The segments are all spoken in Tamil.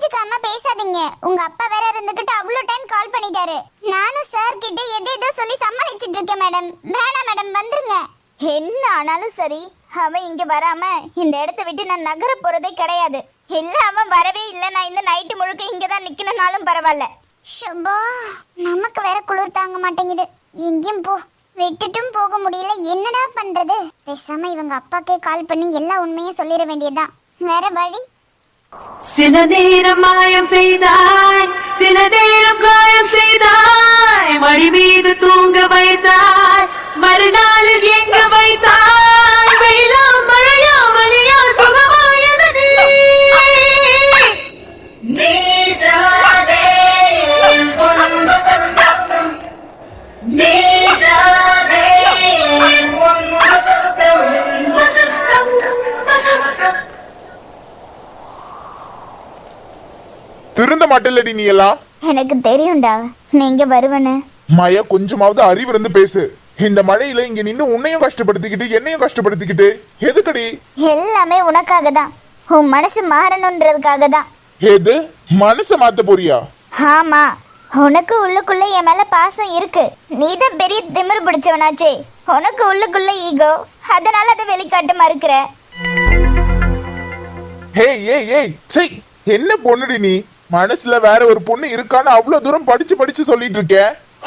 புரிஞ்சுக்காம பேசாதீங்க. உங்க அப்பா வேற இருந்துகிட்டு அவ்வளோ டைம் கால் பண்ணிட்டாரு. நானும் சார் கிட்ட எது எதோ சொல்லி சமாளிச்சிட்டு இருக்கேன் மேடம் வேணாம் மேடம் வந்துருங்க. என்ன ஆனாலும் சரி அவன் இங்க வராம இந்த இடத்த விட்டு நான் நகர போறதே கிடையாது. இல்ல அவன் வரவே இல்ல. நான் இந்த நைட்டு முழுக்க இங்க தான் நிக்கணும்னாலும் பரவாயில்ல. ஷபா நமக்கு வேற குளிர் தாங்க மாட்டேங்குது. எங்கேயும் போ. விட்டுட்டும் போக முடியல. என்னடா பண்றது? பேசாம இவங்க அப்பாக்கே கால் பண்ணி எல்லா உண்மையும் சொல்லிட வேண்டியதுதான். வேற வழி? சில நேரம் மாயம் செய்தாய் சில நேரம் காயம் செய்தாய். மடி மீது தூங்க வைத்தாய் மறுநாளில் எங்க வைத்தாய்? வெயிலாம் மழையா மழையா சுகமாயது நீ நீதானே மாட்டேல்லடி நீ எல்லாம். எனக்கு தெரியும்டா. நீங்க வருவனு. மாயா கொஞ்சமாவது அறிவு இருந்து பேசு. இந்த மழையில இங்க நின்னு உன்னையும் கஷ்டப்படுத்திக்கிட்டு என்னையும் கஷ்டப்படுத்திக்கிட்டு. எதுக்கடி? எல்லாமே உனக்காக தான் உன் மனசு மாறணுன்றதுக்காக தான் எது? மனச மாத்த போறியா? ஆமா. உனக்கு உள்ளுக்குள்ள என் மேல பாசம் இருக்கு. நீதான் பெரிய திமிரு பிடிச்சவனாச்சே. உனக்கு உள்ளுக்குள்ள ஈகோ அதனால அதை வெளிக்காட்ட மறுக்கிற. ஹேய் ஏய் ஏய் சை என்ன பொண்ணுடி நீ? மனசுல வேற ஒரு பொண்ணு இருக்கான்னு அவ்வளவு தூரம் படிச்சு படிச்சு சொல்லிட்டு இருக்க.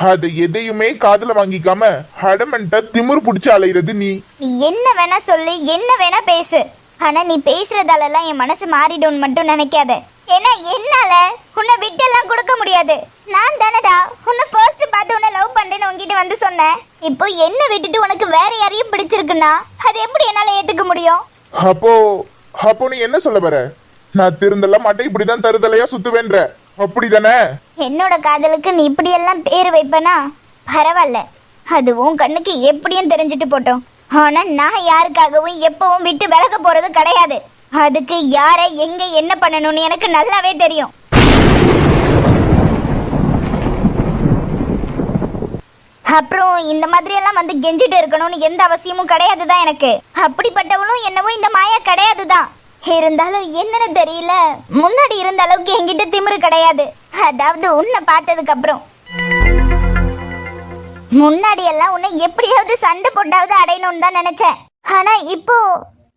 அது எதையுமே காதுல வாங்கிக்காம அடமன்ட்ட திமிரு புடிச்சு அலையிறது நீ. நீ என்ன வேணா சொல்லு என்ன வேணா பேசு. ஆனா நீ பேசுறதாலலாம் என் மனசு மாறிடும்னு மட்டும் நினைக்காத. ஏன்னா என்னால உன்னை விட்டெல்லாம் கொடுக்க முடியாது. நான் தானடா உன்னை ஃபர்ஸ்ட் பார்த்து உன்னை லவ் பண்றேன்னு உன்கிட்ட வந்து சொன்னேன். இப்போ என்ன விட்டுட்டு உனக்கு வேற யாரையும் பிடிச்சிருக்குன்னா அது எப்படி என்னால ஏத்துக்க முடியும்? அப்போ அப்போ நீ என்ன சொல்ல வர? நான் திருந்தல மாட்டேன் இப்படிதான் தருதலையா சுத்துவேன்ற. அப்படிதானே? என்னோட காதலுக்கு நீ இப்படி எல்லாம் பேர் வைப்பனா? பரவாயில்ல. அது உன் கண்ணுக்கு எப்படியும் தெரிஞ்சுட்டு போட்டோம். ஆனா நான் யாருக்காகவும் எப்பவும் விட்டு விலக போறது கிடையாது. அதுக்கு யாரை எங்க என்ன பண்ணணும்னு எனக்கு நல்லாவே தெரியும். அப்புறம் இந்த மாதிரி எல்லாம் வந்து கெஞ்சிட்டு இருக்கணும்னு எந்த அவசியமும் கிடையாது தான் எனக்கு. அப்படிப்பட்டவளும் என்னவோ இந்த மாயா கிடையாது தான் இருந்தாலும் என்னன்னு தெரியல. முன்னாடி இருந்த அளவுக்கு என்கிட்ட திமிரு கிடையாது. அதாவது உன்னை பார்த்ததுக்கு அப்புறம். முன்னாடி எல்லாம் உன்னை எப்படியாவது சண்டை போட்டாவது அடையணும்னு தான் நினைச்சேன். ஆனா இப்போ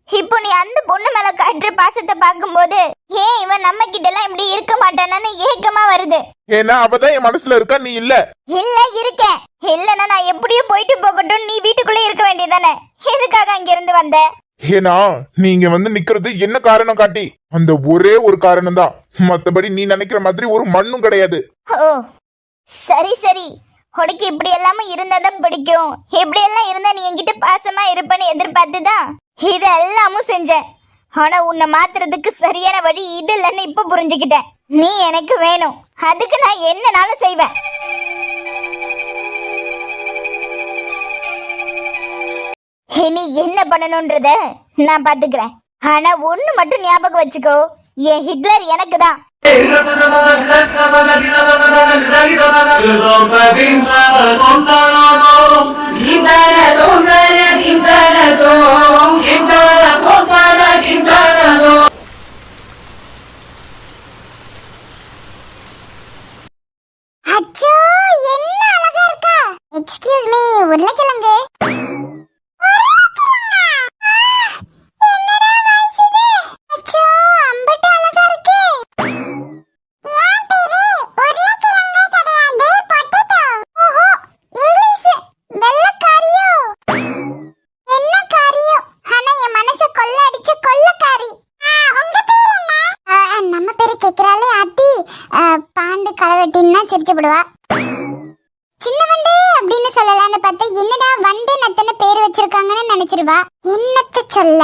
இப்போ நீ அந்த பொண்ணு மேல காட்டுற பாசத்தை பார்க்கும்போது ஏன் இவன் நம்ம கிட்ட எல்லாம் இப்படி இருக்க மாட்டானான்னு ஏக்கமா வருது. ஏன்னா அவதான் என் மனசுல இருக்கா நீ இல்ல. இல்ல இருக்கேன். இல்லனா நான் எப்படியும் போயிட்டு போகட்டும் நீ வீட்டுக்குள்ளே இருக்க வேண்டியதானே எதுக்காக அங்க இருந்து வந்த? ஏன்னா நீங்க வந்து நிக்கிறது என்ன காரணம் காட்டி? அந்த ஒரே ஒரு காரணம் தான் மத்தபடி நீ நினைக்கிற மாதிரி ஒரு மண்ணும் கிடையாது. ஓ சரி சரி. உனக்கு இப்படி எல்லாமும் இருந்தாதான் பிடிக்கும். இப்படி எல்லாம் இருந்தா நீ என்கிட்ட பாசமா இருப்பேன்னு எதிர்பார்த்துதான் இது எல்லாமும் செஞ்சேன். ஆனா உன்னை மாத்துறதுக்கு சரியான வழி இது இல்லைன்னு இப்ப புரிஞ்சுக்கிட்டேன். நீ எனக்கு வேணும். அதுக்கு நான் என்னனாலும் செய்வேன். இனி என்ன பண்ணணும்ன்றத நான் பாத்துக்கிறேன். ஆனா ஒண்ணு மட்டும் ஞாபகம் வச்சுக்கோ. என் ஹிட்லர் எனக்கு தான். அச்சோ என்ன அழகா இருக்கா? எக்ஸ்கியூஸ் மீ உருளைக்கிழங்கு. சொல்ல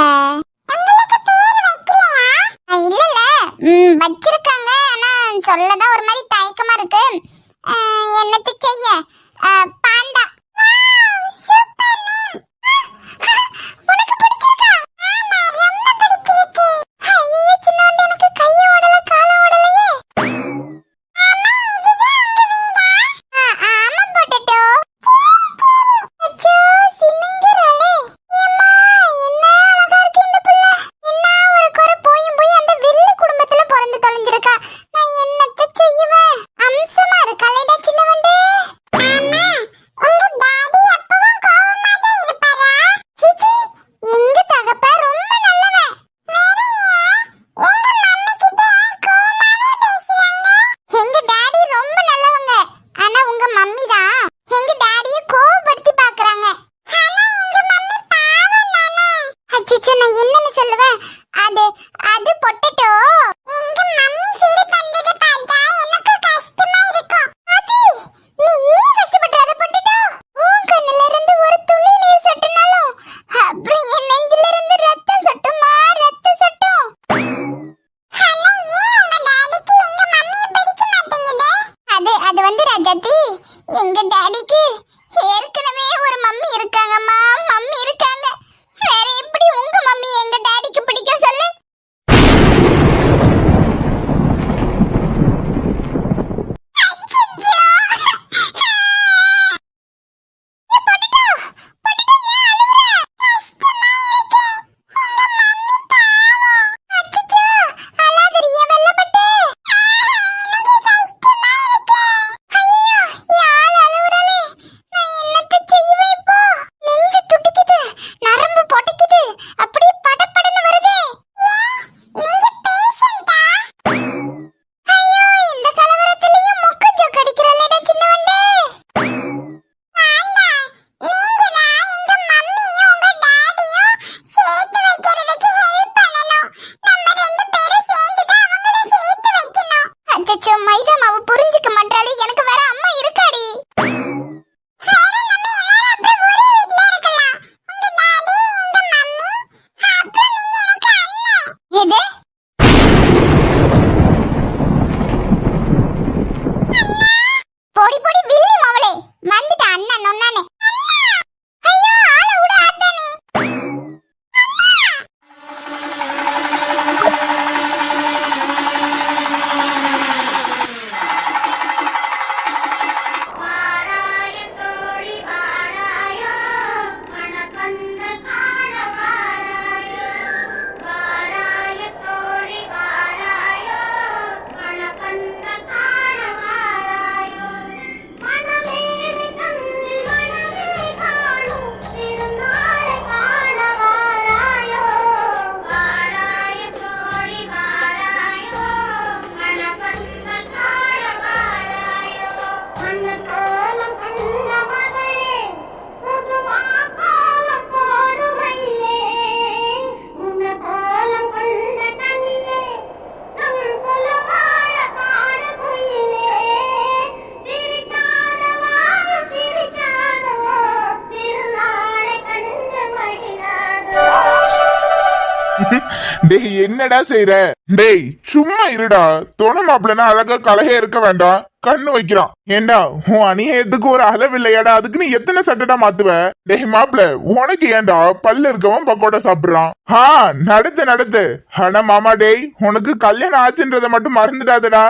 டேய் என்னடா செய்யற டேய் சும்மா இருடா. துணை மாப்பிள்ளனா அழகா கலையே இருக்க வேண்டாம் கண்ணு வைக்கிறான். ஏண்டா உன் அநியாயத்துக்கு ஒரு அளவு இல்லையாடா? அதுக்கு நீ எத்தனை சட்டடா மாத்துவ? டேய் மாப்பிள்ள உனக்கு ஏண்டா பல்லு இருக்கவன் பக்கோடா சாப்பிடுறான்? ஆ நடத்து நடத்து. ஆனா மாமா டேய் உனக்கு கல்யாணம் ஆச்சுன்றத மட்டும் மறந்துடாதடா.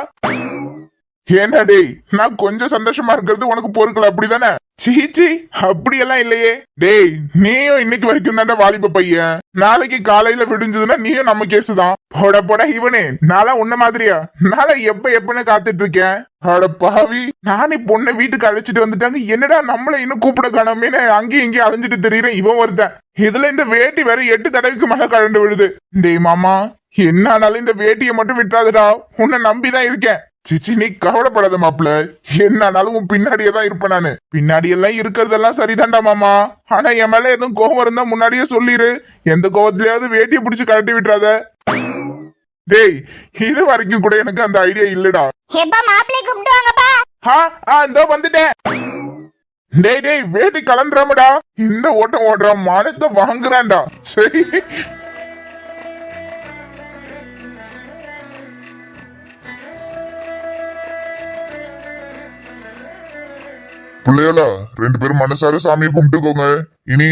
ஏண்டா டேய் நான் கொஞ்சம் சந்தோஷமா இருக்கிறது உனக்கு பொறுக்கல அப்படிதானே? சீச்சி அப்படியெல்லாம் இல்லையே. டேய் நீயும் இன்னைக்கு வரைக்கும் தாண்டா வாலிப பையன். நாளைக்கு காலையில விடுஞ்சதுன்னா நீயும் நம்ம கேஸ் தான். போட போட இவனே. நாளா உன்ன மாதிரியா? நாளா எப்ப எப்பன்னு காத்துட்டு இருக்கேன். அட பாவி. நானே பொண்ணை வீட்டுக்கு அழைச்சிட்டு வந்துட்டாங்க. என்னடா நம்மள இன்னும் கூப்பிட காணாமேன்னு அங்கேயும் இங்கேயும் அலைஞ்சிட்டு தெரியுறேன். இவன் ஒருத்தன். இதுல இந்த வேட்டி வேற எட்டு தடவைக்கு மேல கழண்டு விழுது. டேய் மாமா. என்னானாலும் இந்த வேட்டியை மட்டும் விட்டுறாதடா. உன்னை நம்பிதான் இருக்கேன். சிச்சி நீ கவலைப்படாத மாப்ள என்னானாலும் உன் பின்னாடியே தான் இருப்பேன் நானு. பின்னாடி எல்லாம் இருக்கிறதெல்லாம் சரிதான்டா மாமா. ஆனா என் மேல எதுவும் கோவம் இருந்தா முன்னாடியே சொல்லிரு. எந்த கோவத்திலயாவது வேட்டியை பிடிச்சு கழட்டி விட்டுறாத. டேய் இது வரைக்கும் கூட எனக்கு அந்த ஐடியா இல்லடா. எப்பா மாப்பிள்ளை கூப்பிட்டுவாங்கப்பா ஆ ஆ இதோ வந்துட்டேன். டேய் டேய் வேட்டி கலந்துறாமடா. இந்த ஓட்டம் ஓடுறான் மானத்தை வாங்குறான்டா. சரி. பிள்ளைகளா ரெண்டு பேரும் மனசார சாமியை கும்பிட்டுக்கோங்க. இனி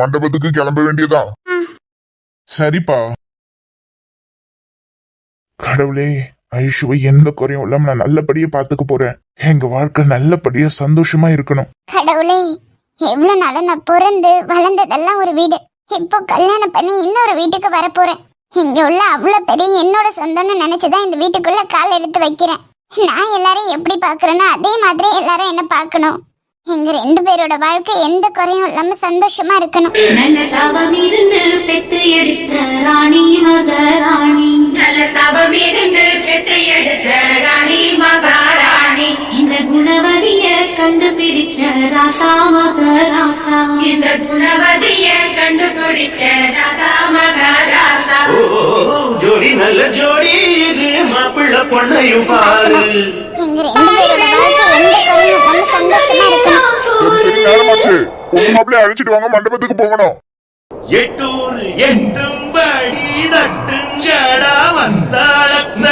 மண்டபத்துக்கு கிளம்ப வேண்டியதா? சரிப்பா. கடவுளே ஐஷுவை எந்த குறையும் இல்லாம நான் நல்லபடியா பாத்துக்க போறேன். எங்க வாழ்க்கை நல்லபடியா சந்தோஷமா இருக்கணும். கடவுளே எவ்வளவு நாளா நான் பிறந்து வளர்ந்ததெல்லாம் ஒரு வீடு. இப்போ கல்யாணம் பண்ணி இன்னொரு வீட்டுக்கு வரப்போறேன். இங்க உள்ள அவ்வளவு பெரிய என்னோட சொந்தம்னு நினைச்சுதான் இந்த வீட்டுக்குள்ள கால் எடுத்து வைக்கிறேன். நான் எல்லாரையும் எப்படி பாக்குறேனோ அதே மாதிரி எல்லாரும் என்ன பார்க்கணும். எங்க ரெண்டு பேரோட வாழ்க்கை எந்த குறையும் இல்லாம சந்தோஷமா இருக்கணும். நல்ல தவம் இருந்து பெத்து எடுத்த ராணி மகாராணி நல்ல தவம் இருந்து பெத்து எடுத்த ராணி மகாராணி இந்த குணவதிய கண்டுபிடிச்ச ராசா மகாராசா இந்த குணவதிய கண்டுபிடிச்ச ராசா மகாராசா ஜோடி நல்ல ஜோடி இது மாப்பிள்ள பொண்ணையும் பாரு. எங்க ரெண்டு பேரோட வாழ்க்கை எந்த குறையும் நம்ம சந்தோஷமா இருக்கணும் சரி சரி நேரமாச்சு. உங்க மாப்பிள்ளைய அழைச்சிட்டு வாங்க மண்டபத்துக்கு போகணும். எட்டூர் எட்டும்படி தட்டுங்கடா வந்தாளத்த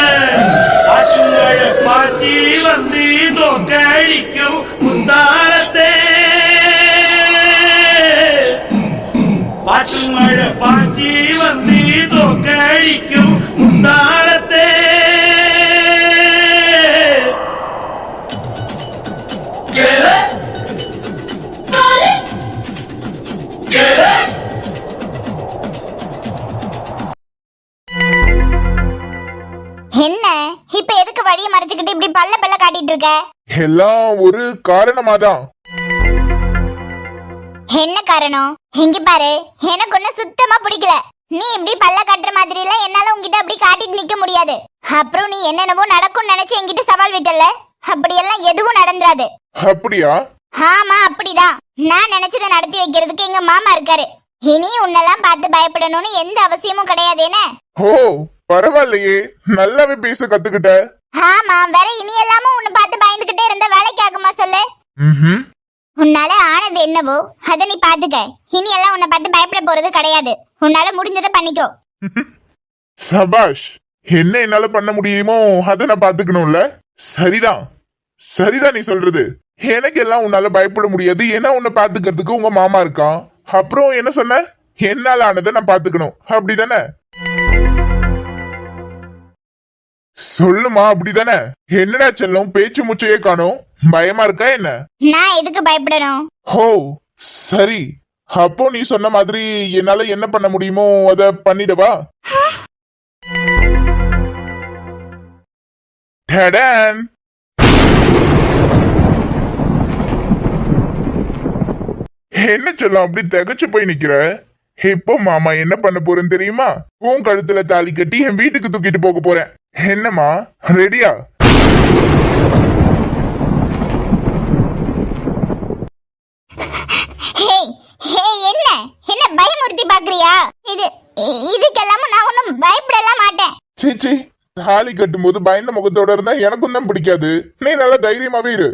பசுங்கள பாட்டி வந்து தோக்கடிக்கும் முந்தாளத்தே. பாட்டுமழ பாட்டி வந்து தோக்கடிக்கும் முந்தாளத்தே. என்ன? இப்ப எதுக்கு வழிய மறைச்சுக்கிட்டு இப்படி பல்ல பல்ல காட்டிட்டு இருக்க? எல்லாம் ஒரு காரணமாதான். என்ன காரணம்? இங்க பாரு எனக்கு ஒண்ணு சுத்தமா பிடிக்கல. நீ இப்படி பல்ல காட்டுற மாதிரி எல்லாம் என்னால உன்கிட்ட அப்படி காட்டிட்டு நிக்க முடியாது. அப்புறம் நீ என்னென்னவோ நடக்கும்னு நினைச்சு என்கிட்ட சவால் விட்டல அப்படியெல்லாம் எதுவும் நடந்துராது. அப்படியா? ஆமா அப்படிதான். நான் நினைச்சதை நடத்தி வைக்கிறதுக்கு எங்க மாமா இருக்காரு. இனி உன்னெல்லாம் பார்த்து பயப்படணும்னு எந்த அவசியமும் கிடையாது என்ன? ஓ பரவாயில்லையே. நல்லாவே பேச கத்துக்கிட்ட. ஆமா வேற இனி எல்லாமும் உன்னை பார்த்து பயந்துகிட்டே இருந்த வேலைக்கு ஆகுமா சொல்லு? ம்ஹும். உன்னால ஆனது என்னவோ அத நீ பாத்துக்க இனி எல்லாம் உன்னை பார்த்து பயப்பட போறது கிடையாது. உன்னால முடிஞ்சதை பண்ணிக்கோ. சபாஷ் என்ன என்னால பண்ண முடியுமோ அதை நான் பாத்துக்கணும்ல சரிதான். சரிதான் நீ சொல்றது. எனக்கு எல்லாம் உன்னால பயப்பட முடியாது. ஏன்னா உன்னை பாத்துக்கிறதுக்கு உங்க மாமா இருக்கான். அப்புறம் என்ன சொன்ன? என்னால ஆனதை நான் பாத்துக்கணும் அப்படிதானே? சொல்லுமா அப்படிதானே? என்னடா செல்லம் பேச்சு முச்சையே காணோம். பயமா இருக்கா என்ன? நான் எதுக்கு பயப்படணும்? ஹோ சரி. அப்போ நீ சொன்ன மாதிரி என்னால என்ன பண்ண முடியுமோ அத பண்ணிடவா? டடான். என்ன சொல்லும் அப்படி திகச்சு போய் நிக்கிற? இப்போ மாமா என்ன பண்ண போறேன்னு தெரியுமா? உன் கழுத்துல தாலி கட்டி என் வீட்டுக்கு தூக்கிட்டு போக போறேன். என்னம்மா? ரெடியா? என்ன? என்ன பயமுறுத்தி பாக்குறியா இது இ- இதுக்கெல்லாமும் நான் ஒன்னும் பயப்படலாம் மாட்டேன். சீச்சி தாலி கட்டும்போது பயந்த முகத்தோட இருந்தா எனக்கும் தான் பிடிக்காது. நீ நல்லா தைரியமாவே இரு.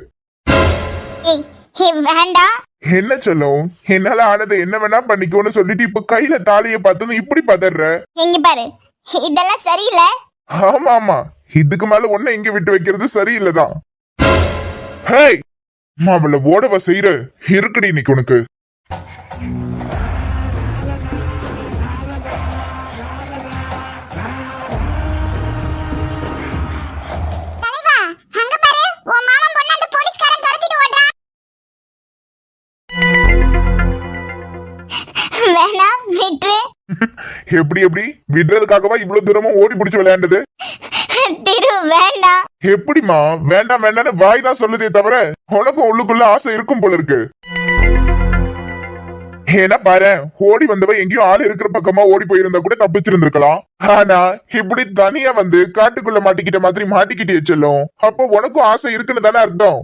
வேண்டாம் என்ன சொல்லும்? என்னால ஆனதை என்ன வேணா பண்ணிக்கோன்னு சொல்லிட்டு இப்ப கையில தாலிய பார்த்ததும் இப்படி பதற எங்க பாரு இதெல்லாம் சரியில்லை. ஆமா ஆமா. இதுக்கு மேல ஒன்ன இங்க விட்டு வைக்கிறது சரியில்லைதான் ஹேய்! மாவள ஓடவ செய்யற இருக்குடி இன்னைக்கு உனக்கு. எப்படி எப்படி? விடுறதுக்காகவா இவ்வளவு தூரமா ஓடி பிடிச்சு விளையாண்டது? திரு வேண்டாம். எப்படிமா வேண்டாம் வேண்டாம்னு வாய் தான் சொல்லுதே தவிர உனக்கும் உள்ளுக்குள்ள ஆசை இருக்கும் போல இருக்கு. ஏன்னா பாரு ஓடி வந்தவ எங்கேயும் ஆள் இருக்கிற பக்கமா ஓடி போயிருந்தா கூட தப்பிச்சிருந்திருக்கலாம். ஆனா இப்படி தனியா வந்து காட்டுக்குள்ள மாட்டிக்கிட்ட மாதிரி மாட்டிக்கிட்டே செல்லும். அப்போ உனக்கும் ஆசை இருக்குன்னு தானே அர்த்தம்?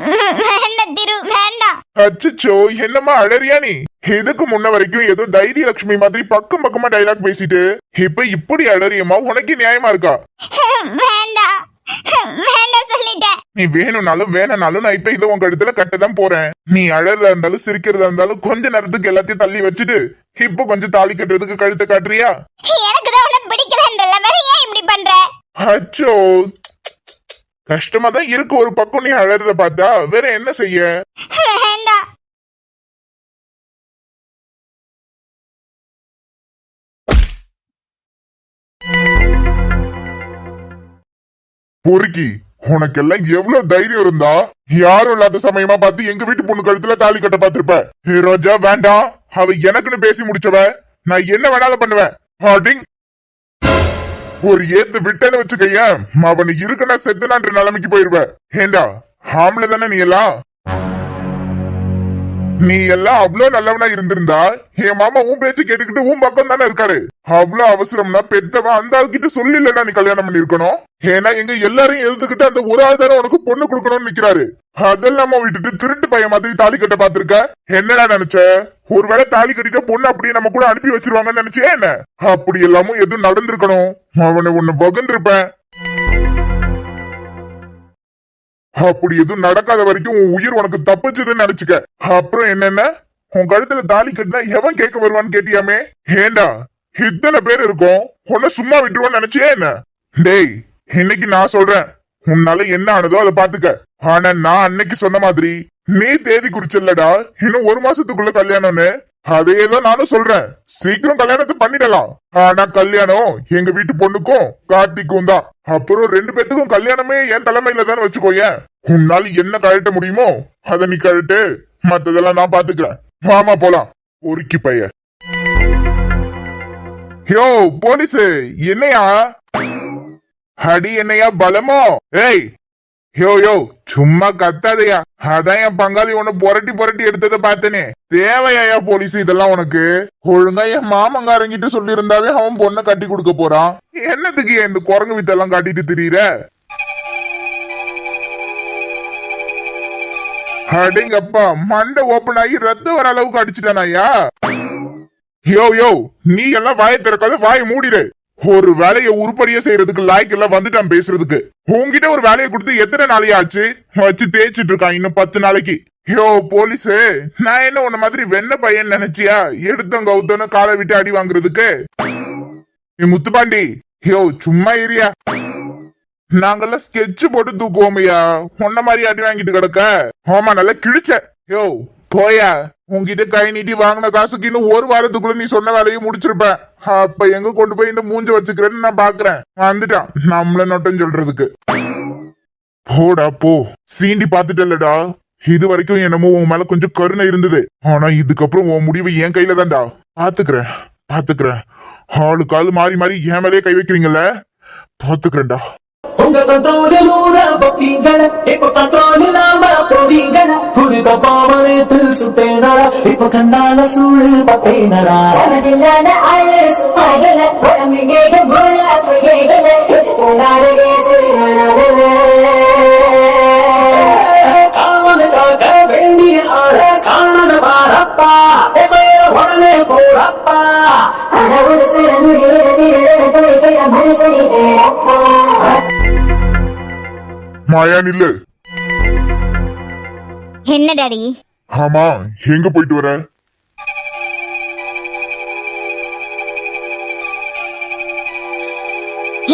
வேண்டாம் திரு வேண்டாம் அச்சச்சோ என்னம்மா அழறியா நீ? இதுக்கு முன்ன வரைக்கும் ஏதோ தைரிய லட்சுமி மாதிரி பக்கம் பக்கமா டைலாக் பேசிட்டு? இப்ப இப்படி அழறியம்மா உனக்கு நியாயமா இருக்கா? வேண்டாம் வேண்டாம் சொல்லிட்டேன். நீ வேணும்னாலும் வேணானாலும் நான் இப்ப இதை உன் கழுத்துல கட்டதான் போறேன். நீ அழறதா இருந்தாலும் சிரிக்கிறதா இருந்தாலும் கொஞ்ச நேரத்துக்கு எல்லாத்தையும் தள்ளி வச்சுட்டு இப்போ கொஞ்சம் தாலி கட்டுறதுக்கு கழுத்தை காட்டுறியா? எனக்கு தான் உன்னை பிடிக்கலன்றல வேற ஏன் இப்படி பண்ற? அச்சோ கஷ்டமா தான் இருக்கு ஒரு பக்கம் நீ அழறத பார்த்தா. வேற என்ன செய்ய? பொறுக்கி உனக்கெல்லாம் எவ்வளவு தைரியம் இருந்தா? யாரும் இல்லாத சமயமா பார்த்து எங்க வீட்டு பொண்ணு கழுத்துல தாலி கட்ட பார்த்திருப்ப. ஏ ரோஜா வேண்டாம். அவ எனக்குன்னு பேசி முடிச்சவ. நான் என்ன வேணாலும் பண்ணுவேன். அடிங். ஒரு ஏத்து விட்டேன்னு வச்சுக்கையன் அவனை இருக்குன்னா செத்துனான்ற நிலைமைக்கு போயிருவ. ஏண்டா ஆம்பளை தானே நீ எல்லாம்? நீ எல்லாம் அவ்வளவு நல்லவனா இருந்திருந்தா என் மாமா உன் பேச்சு கேட்டுக்கிட்டு உன் பக்கம் தானே இருக்காரு. அவ்வளவு அவசரம்னா பெத்தவன் அந்த ஆள்கிட்ட கிட்ட சொல்லிலடா நீ கல்யாணம் பண்ணிருக்கணும் ஏன்னா எங்க எல்லாரையும் எழுதுகிட்டு அந்த ஒரு ஆள் தானே உனக்கு பொண்ணு கொடுக்கணும்னு நிக்கிறாரு. அதெல்லாம் விட்டுட்டு திருட்டு பையன் மாதிரி தாலி கட்ட பாத்திருக்க என்னடா நினைச்ச? ஒருவேளை தாலி கட்டிட்ட பொண்ணு அப்படியே நம்ம கூட அனுப்பி வச்சிருவாங்கன்னு நினைச்சியா என்ன? அப்படி எல்லாமும் எதுவும் நடந்திருக்கணும். அவனை ஒண்ணு வகுந்திருப்பேன். அப்படி எதுவும் நடக்காத வரைக்கும் உன் உயிர் உனக்கு தப்பிச்சதுன்னு நினைச்சுக்க. அப்புறம் என்னென்ன? உன் கழுத்துல தாலி கட்டினா எவன் கேட்க வருவான்னு கேட்டியாமே? ஏண்டா இத்தனை பேர் இருக்கும். உன்ன சும்மா விட்டுருவான்னு நினைச்சியா என்ன? டேய் இன்னைக்கு நான் சொல்றேன். உன்னால என்ன ஆனதோ அதை பாத்துக்க. ஆனா நான் அன்னைக்கு சொன்ன மாதிரி நீ தேதி குறிச்சல்லடா இன்னும் ஒரு மாசத்துக்குள்ள கல்யாணம்னு. அதே தான் நானும் சொல்றேன். சீக்கிரம் கல்யாணத்தை பண்ணிடலாம். ஆனா கல்யாணம் எங்க வீட்டு பொண்ணுக்கும் கார்த்திக்கும் தான். அப்புறம் ரெண்டு பேத்துக்கும் கல்யாணமே என் தலைமையில தானே வச்சுக்கோயேன் உன்னால என்ன கழட்ட முடியுமோ அதை நீ கழட்டு. மத்ததெல்லாம் நான் பாத்துக்கிறேன். வாமா போலாம். ஒருக்கி பைய யோ போலீஸ் என்னையா? அடி என்னையா பலமோ ஏய் யோ யோ சும்மா கத்தாதையா அதான் என் பங்காளி உன்னை புரட்டி புரட்டி எடுத்ததை பார்த்தனே தேவையாயா போலீஸ் இதெல்லாம் உனக்கு ஒழுங்கா என் மாமங்காரங்கிட்ட சொல்லியிருந்தாவே அவன் பொண்ணை கட்டி கொடுக்க போறான் என்னத்துக்கு ஏன் இந்த குரங்கு வித்தெல்லாம் காட்டிட்டு திரியிற அடேங்கப்பா மண்டை ஓப்பன் ஆகி ரத்தம் வர அளவுக்கு அடிச்சிட்டானாயா யோ யோ நீ எல்லாம் வாயை திறக்காத வாயை மூடிடு ஒரு வேலையை உருப்படியா செய்யறதுக்கு லாய்க்கு எல்லாம் வந்துட்டான் பேசுறதுக்கு. உன்கிட்ட ஒரு வேலையை கொடுத்து எத்தனை நாளைக்கு ஆச்சு? வச்சு தேய்ச்சிட்டு இருக்கான் இன்னும் பத்து நாளைக்கு. யோ போலீஸ் நான் என்ன உன்ன மாதிரி வெண்ண பையன் நினைச்சியா? எடுத்தோம் கௌத்தனும் காலை விட்டு அடி வாங்குறதுக்கு. நீ முத்துப்பாண்டி யோ சும்மா ஏரியா நாங்கெல்லாம் ஸ்கெட்ச் போட்டு தூக்குவோமையா? உன்ன மாதிரி அடி வாங்கிட்டு கிடக்க. ஆமா நல்லா கிழிச்ச. யோ போயா உன்கிட்ட கை நீட்டி வாங்கின காசுக்கு இன்னும் ஒரு வாரத்துக்குள்ள நீ சொன்ன வேலையை முடிச்சிருப்ப. அப்ப எங்க கொண்டு போய் இந்த மூஞ்ச வச்சுக்கிறேன்னு நான் பாக்குறேன். வந்துட்டான். நம்மள நொட்டம் சொல்றதுக்கு. போடா போ. சீண்டி பாத்துட்டல்லடா இது வரைக்கும் என்னமோ உன் மேல கொஞ்சம் கருணை இருந்தது. ஆனா இதுக்கப்புறம் உன் முடிவு என் கையில தான்டா. பாத்துக்கிறேன் பாத்துக்கிறேன். ஆளு காலு மாறி மாறி என் மேலேயே கை வைக்கிறீங்கல்ல? பாத்துக்கிறேன்டா. உங்க கண்ட்ரோலில் ஊற வைப்பீங்கள? இப்ப கண்ட்ரோல் இல்லாம போவீங்கள குறித்த பாவனத்து சுட்டேனடா இப்ப கண்ணால சூழல் பத்தேனடா சமதில்லாத ஆளு சும்மாகல முள்ள காவல் காக்க வேண்டிய ஆள காணல பாரப்பா. உடனே போறப்பா. ஒரு சில வேறப்பா மாயா நில்லு என்ன டாடி? ஆமா எங்க போயிட்டு வர?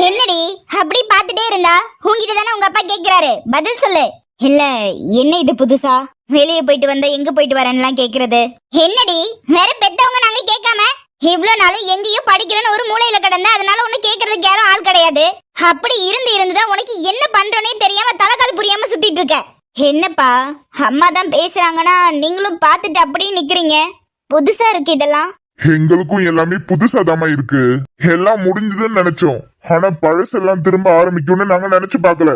என்னடி அப்படி பார்த்துட்டே இருந்தா? உங்ககிட்ட தானே உங்க அப்பா கேக்குறாரு. பதில் சொல்லு. இல்ல என்ன இது புதுசா? வெளிய போயிட்டு வந்தா எங்க போயிட்டு வரேன்லாம் கேக்குறது? என்னடி வேற பெத்தவங்க நாங்க கேட்காம இவ்வளவு நாளும் எங்கேயோ படிக்கிறேன்னு ஒரு மூலையில கிடந்த அதனால ஒண்ணு கேக்குறதுக்கு யாரும் ஆள் கிடையாது. அப்படி இருந்து இருந்துதான் உனக்கு என்ன பண்றோனே தெரியாம தலைக்கால் புரியாம சுத்திட்டு இருக்க. என்னப்பா அம்மா தான் பேசுறாங்கன்னா நீங்களும் பார்த்துட்டு அப்படியே நிக்கிறீங்க. புதுசா இருக்கு இதெல்லாம். எங்களுக்கும் எல்லாமே புதுசாதாமா இருக்கு. எல்லாம் முடிஞ்சதுன்னு நினைச்சோம். ஆனா பழசெல்லாம் திரும்ப ஆரம்பிக்கும்னு நாங்க நினைச்சு பார்க்கல.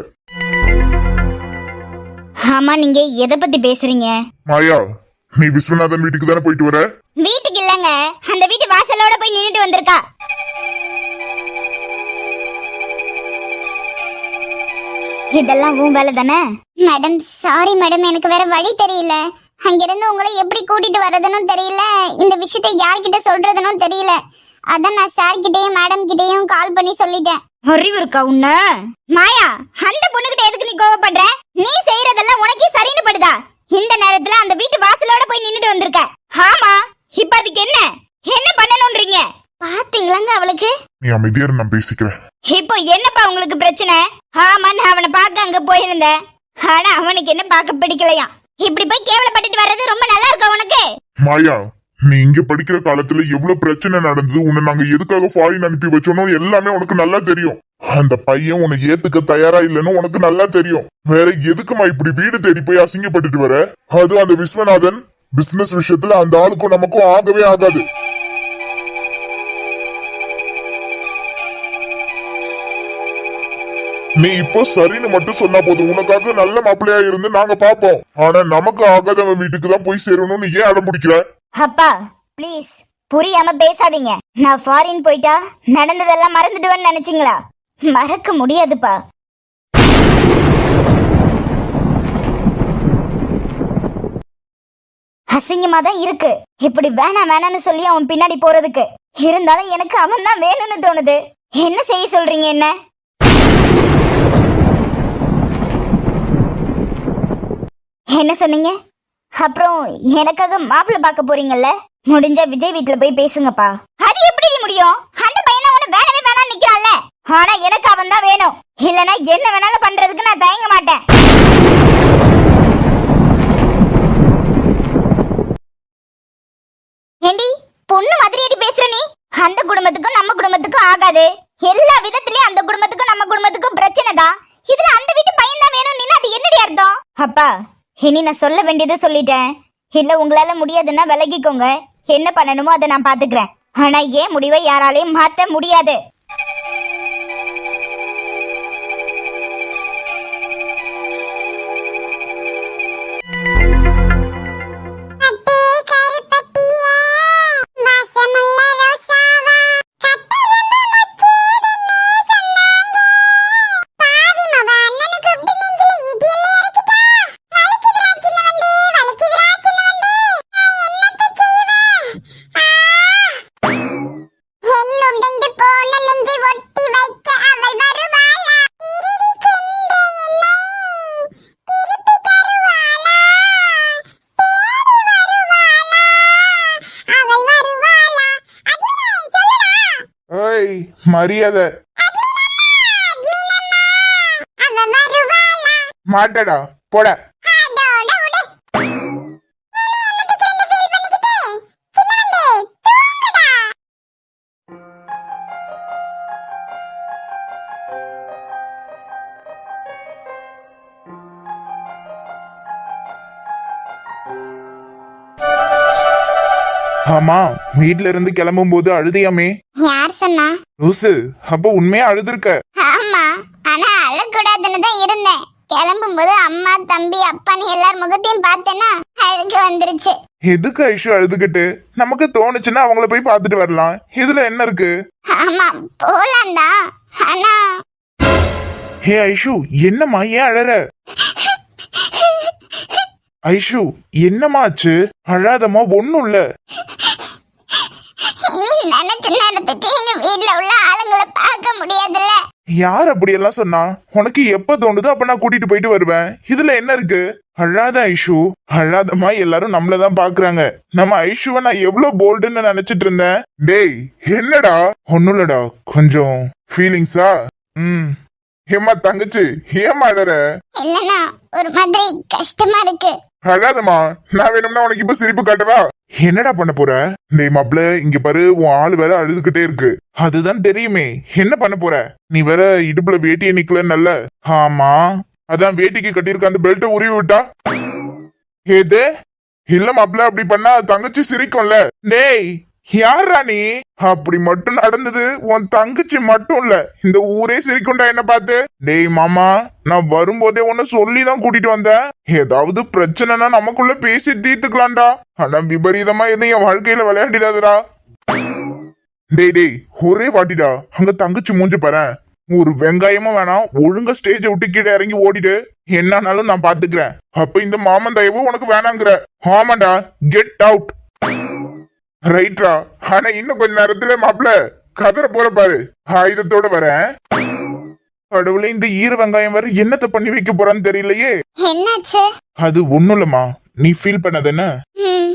ஆமா நீங்க எதை பத்தி பேசுறீங்க? மாயா நீ விஸ்வநாதன் வீட்டுக்கு தானே போயிட்டு வர? வீட்டுக்கு இல்லங்க அந்த வீட்டு வாசலோட போய் நின்னுட்டு வந்திருக்கா. இதெல்லாம் உன் வேலை தானே? மேடம் சாரி மேடம் எனக்கு வேற வழி தெரியல. அங்கிருந்து உங்களை எப்படி கூட்டிட்டு வர்றதுன்னு தெரியல. இந்த விஷயத்தை யார்கிட்ட சொல்றதுன்னு தெரியல. அதான் நான் சார் கிட்டயும் மேடம் கிட்டயும் கால் பண்ணி சொல்லிட்டேன். அறிவு இருக்கா உன்ன? மாயா அந்த பொண்ணுகிட்ட எதுக்கு நீ கோவப்படுற? நீ செய்யறதெல்லாம் உனக்கே சரின்னு படுதா? இந்த நேரத்துல அந்த வீட்டு வாசலோட போய் நின்னுட்டு வந்திருக்க. ஆமா இப்ப அதுக்கு என்ன? என்ன பண்ணணும்ன்றீங்க? பாத்தீங்களாங்க அவளுக்கு? நீ அமைதியா இரு, நான் பேசிக்கிறேன். இப்போ என்னப்பா உங்களுக்கு பிரச்சனை? ஆமா நான் அவனை பார்க்க அங்க போயிருந்தேன். ஆனா அவனுக்கு என்ன பார்க்க பிடிக்கலையா? இப்படி போய் கேவலப்பட்டுட்டு வர்றது ரொம்ப நல்லா இருக்கா உனக்கு? மாயா நீ இங்க படிக்கிற காலத்துல எவ்வளவு பிரச்சனை நடந்தது உன்னை நாங்க எதுக்காக ஃபாரின் அனுப்பி வச்சோனோ எல்லாமே உனக்கு நல்லா தெரியும். அந்த பையன் உன்னை ஏத்துக்க தயாரா இல்லைன்னு உனக்கு நல்லா தெரியும். வேற எதுக்குமா இப்படி வீடு தேடி போய் அசிங்கப்பட்டுட்டு வர? அது அந்த விஸ்வநாதன் பிசினஸ் விஷயத்துல அந்த ஆளுக்கும் நமக்கும் ஆகவே ஆகாது. நீ இப்போ சரின்னு மட்டும் சொன்னா போதும். உனக்காக நல்ல மாப்பிள்ளையா இருந்து நாங்க பாப்போம் ஆனா நமக்கு ஆகாதவன் வீட்டுக்கு தான் போய் சேரணும்னு ஏன் அடம் பிடிக்கிற? அப்பா ப்ளீஸ் புரியாம பேசாதீங்க. நான் ஃபாரின் போயிட்டா நடந்ததெல்லாம் மறந்துடுவேன்னு நினைச்சீங்களா? மறக்க முடியாதுப்பா. அசிங்கமா தான் இருக்கு. இப்படி வேணாம் வேணாம்னு சொல்லி அவன் பின்னாடி போறதுக்கு. இருந்தாலும் எனக்கு அவன் தான் வேணும்னு தோணுது. என்ன செய்ய சொல்றீங்க என்ன? என்ன சொன்னீங்க? அப்புறம் எனக்காக மாப்பிள்ள பார்க்க போறீங்கல்ல? முடிஞ்சா விஜய் வீட்டுல போய் பேசுங்கப்பா. அது எப்படி முடியும்? அந்த பையனை உன வேணவே வேணாம் நிக்கிறான்ல. ஆனா எனக்கு அவன் தான் வேணும். இல்லனா என்ன வேணாலும் பண்றதுக்கு நான் தயங்க மாட்டேன். ஏண்டி பொண்ணு மாதிரியடி பேசுற நீ? அந்த குடும்பத்துக்கும் நம்ம குடும்பத்துக்கும் ஆகாது. எல்லா விதத்திலயும் அந்த குடும்பத்துக்கும் நம்ம குடும்பத்துக்கும் பிரச்சனை தான். இதுல அந்த வீட்டு பையன் தான் வேணும் நீ அது என்னடி அர்த்தம்? அப்பா இனி நான் சொல்ல வேண்டியதை சொல்லிட்டேன். இல்ல உங்களால முடியாதுன்னா விலகிக்கோங்க. என்ன பண்ணணுமோ அதை நான் பாத்துக்கிறேன். ஆனா ஏன் முடிவை யாராலையும் மாத்த முடியாது? தெரியாத. மாட்டடா போட. ஆமா வீட்ல இருந்து கிளம்பும் போது அழுதியாமே. சொன்னா லூசு அப்ப உண்மையா அழுதுருக்க? ஆமா ஆனா அழக்கூடாதுன்னு தான் இருந்தேன். கிளம்பும்போது அம்மா தம்பி அப்பான்னு எல்லார் முகத்தையும் பார்த்தேன்னா அழுகு வந்துருச்சு. எதுக்கு ஐஷு அழுதுகிட்டு? நமக்கு தோணுச்சுன்னா அவங்கள போய் பார்த்துட்டு வரலாம். இதுல என்ன இருக்கு? ஆமா போலாம் தான். ஆனா ஹே ஐஷு என்னம்மா ஏன் அழற? ஐஷு என்னம்மா ஆச்சு? அழாதம்மா ஒண்ணும் இல்ல. இனி நினைச்ச நேரத்துக்கு எங்க வீட்ல உள்ள ஆளுங்களை பார்க்க முடியாதுல்ல. யார் அப்படியெல்லாம் சொன்னா? உனக்கு எப்ப தோணுதோ அப்ப நான் கூட்டிட்டு போயிட்டு வருவேன். இதுல என்ன இருக்கு? அழாத ஐஷு. அழாதம்மா எல்லாரும் நம்மளதான் பாக்குறாங்க. நம்ம ஐஷுவை நான் எவ்வளவு போல்டுன்னு நினைச்சிட்டு இருந்தேன். டேய் என்னடா? இல்லடா. கொஞ்சம் ஃபீலிங்ஸா ம். ஏம்மா தங்கச்சி ஏம்மா அழற இல்லனா ஒரு மாதிரி கஷ்டமா இருக்கு. அழாதம்மா நான் வேணும்னா உனக்கு இப்ப சிரிப்பு காட்டவா? என்னடா பண்ண போற? டேய் மாப்ள இங்க பாரு உன் ஆள் வேற அழுதுகிட்டே இருக்கு. அதுதான் தெரியுமே. என்ன பண்ண போற? நீ வேற இடுப்புல வேட்டிய நிக்கலன்னல்ல. ஆமா. அதான் வேட்டிக்கு கட்டியிருக்க அந்த பெல்ட்டை உருவி விட்டா. ஏது இல்ல மாப்ள அப்படி பண்ணா தங்கச்சி சிரிக்கும்ல. டேய் யாரா நீ? அப்படி மட்டும் நடந்தது உன் தங்கச்சி மட்டும் இல்ல. இந்த ஊரே சிரிக்கும்டா என்ன பார்த்து. டேய் மாமா நான் வரும்போதே உன்ன சொல்லி தான் கூட்டிட்டு வந்தேன். ஏதாவது பிரச்சனைனா நமக்குள்ள பேசி தீர்த்துக்கலாம்டா. ஆனா விபரீதமா எதுவும் என் வாழ்க்கையில விளையாடிடாதடா. டேய் டேய் ஒரே வாட்டிடா. அங்க தங்கச்சி மூஞ்சி பாரு. ஒரு வெங்காயமும் வேணாம் ஒழுங்கா ஸ்டேஜ விட்டு கீழே இறங்கி ஓடிடு. என்னன்னாலும் நான் பாத்துக்கிறேன். அப்ப இந்த மாமன் தயவு உனக்கு வேணாங்கிற. ஆமாண்டா கெட் அவுட் ரைட்ரா ஆனா இன்னும் கொஞ்ச நேரத்துல மாப்ள கதற போற பாரு. ஆயுதத்தோட வரேன். கடவுளே இந்த ஈர வெங்காயம் வேற என்னத்த பண்ணி வைக்க போறான்னு தெரியலையே. என்னாச்சு? அது ஒண்ணும் இல்லம்மா. நீ ஃபீல் பண்ணது என்ன? ம்,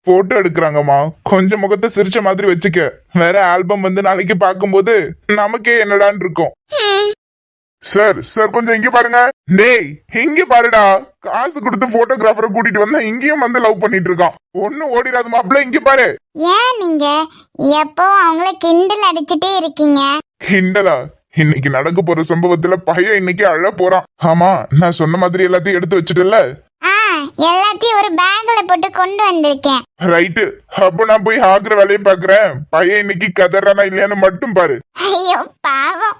போட்டோ எடுக்கிறாங்கம்மா. கொஞ்சம் முகத்தை சிரிச்ச மாதிரி வச்சுக்க. வேற ஆல்பம் வந்து நாளைக்கு பார்க்கும்போது நமக்கே என்னடான்னு இருக்கும். சார் சார் கொஞ்சம் இங்க பாருங்க. டேய் இங்க பாருடா. காசு கொடுத்து போட்டோகிராஃபரை கூட்டிட்டு வந்தா இங்கேயும் வந்து லவ் பண்ணிட்டு இருக்கான். ஒண்ணு ஓடிடாது மாப்ள இங்க பாரு. ஏன் நீங்க? எப்போ அவங்கள கிண்டல் அடிச்சிட்டே இருக்கீங்க? கிண்டலா? இன்னைக்கு நடக்க போற சம்பவத்துல பையன் இன்னைக்கு அழ போறான். ஆமா நான் சொன்ன மாதிரி எல்லாத்தையும் எடுத்து வச்சிட்டல எல்லாத்தையும் ஒரு பேக்ல போட்டு கொண்டு வந்திருக்கேன். ரைட்டு அப்ப நான் போய் ஆகுற வேலையை பாக்குறேன். பையன் இன்னைக்கு கதறானா இல்லையான்னு மட்டும் பாரு. ஐயோ பாவம்.